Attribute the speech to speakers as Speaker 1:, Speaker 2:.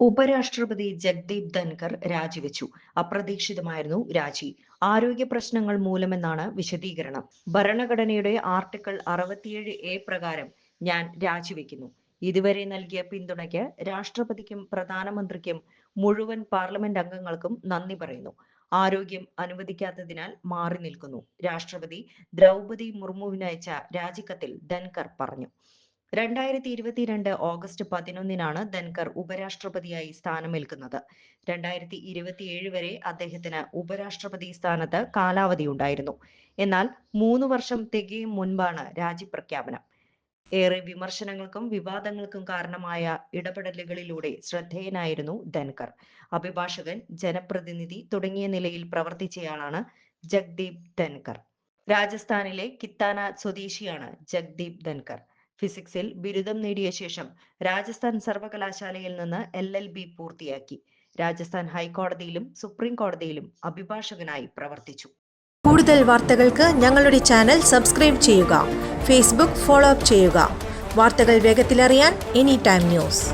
Speaker 1: ഉപരാഷ്ട്രപതി ജഗ്ദീപ് ധൻകർ രാജിവെച്ചു. അപ്രതീക്ഷിതമായിരുന്നു രാജി. ആരോഗ്യ പ്രശ്നങ്ങൾ മൂലമെന്നാണ് വിശദീകരണം. ഭരണഘടനയുടെ ആർട്ടിക്കിൾ അറുപത്തിയേഴ് എ പ്രകാരം ഞാൻ രാജിവെക്കുന്നു. ഇതുവരെ നൽകിയ പിന്തുണയ്ക്ക് രാഷ്ട്രപതിക്കും പ്രധാനമന്ത്രിക്കും മുഴുവൻ പാർലമെന്റ് അംഗങ്ങൾക്കും നന്ദി പറയുന്നു. ആരോഗ്യം അനുവദിക്കാത്തതിനാൽ മാറി നിൽക്കുന്നു. രാഷ്ട്രപതി ദ്രൗപതി മുർമുവിനയച്ച രാജിക്കത്തിൽ ധൻകർ പറഞ്ഞു. രണ്ടായിരത്തി ഇരുപത്തിരണ്ട് ഓഗസ്റ്റ് പതിനൊന്നിനാണ് ധൻകർ ഉപരാഷ്ട്രപതിയായി സ്ഥാനമേൽക്കുന്നത്. രണ്ടായിരത്തി ഇരുപത്തിയേഴ് വരെ അദ്ദേഹത്തിന് ഉപരാഷ്ട്രപതി സ്ഥാനത്ത് കാലാവധി ഉണ്ടായിരുന്നു. എന്നാൽ മൂന്ന് വർഷം തികയും മുൻപാണ് രാജിപ്രഖ്യാപനം. ഏറെ വിമർശനങ്ങൾക്കും വിവാദങ്ങൾക്കും കാരണമായ ഇടപെടലുകളിലൂടെ ശ്രദ്ധേയനായിരുന്നു ധൻകർ. അഭിഭാഷകൻ ജനപ്രതിനിധി തുടങ്ങിയ നിലയിൽ പ്രവർത്തിച്ചയാളാണ് ജഗ്ദീപ് ധൻകർ. രാജസ്ഥാനിലെ കിത്താന സ്വദേശിയാണ് ജഗ്ദീപ് ധൻകർ. ഫിസിക്സിൽ ബിരുദം നേടിയ ശേഷം രാജസ്ഥാൻ സർവകലാശാലയിൽ നിന്ന് എൽ എൽ ബി പൂർത്തിയാക്കി. രാജസ്ഥാൻ ഹൈക്കോടതിയിലും സുപ്രീം കോടതിയിലും അഭിഭാഷകനായി പ്രവർത്തിച്ചു.
Speaker 2: കൂടുതൽ വാർത്തകൾക്ക് ഞങ്ങളുടെ ചാനൽ സബ്സ്ക്രൈബ് ചെയ്യുക. ഫേസ്ബുക്ക് ഫോളോ അപ്പ് ചെയ്യുക. വാർത്തകൾ വേഗത്തിലറിയാൻ എനി ടൈം ന്യൂസ്.